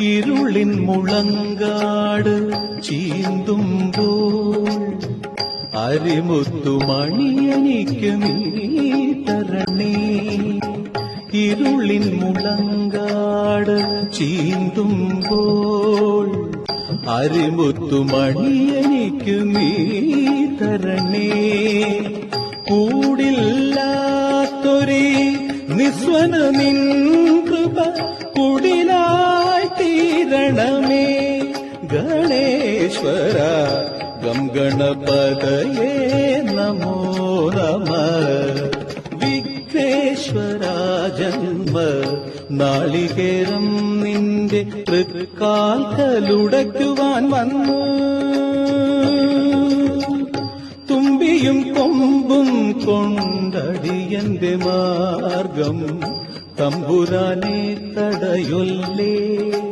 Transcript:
ഇരുളിൻ മുളങ്കാട് ചീന്തുമ്പോൾ അരിമുത്തുമണിയനിക്ക് നീ തരണേ. ഇരുളിൻ മുളങ്കാട് ചീന്തുമ്പോൾ അരിമുത്തുമണിയനിക്ക് നീ തരണേ. കൂടില്ലാത്തൊരി നിസ്വന നിൻ കൃപ ഗം ഗണപതയേ നമോ നമ. വിഘ്നേശ്വര ജന്മ നാളികേരം നിന്റെ തൃക്കാൽക്കലുടയ്ക്കുവാൻ വന്നു. തുമ്പിയും കൊമ്പും കൊണ്ടടിയന്റെ മാർഗം തമ്പുരാനെ തടയൊല്ലേ?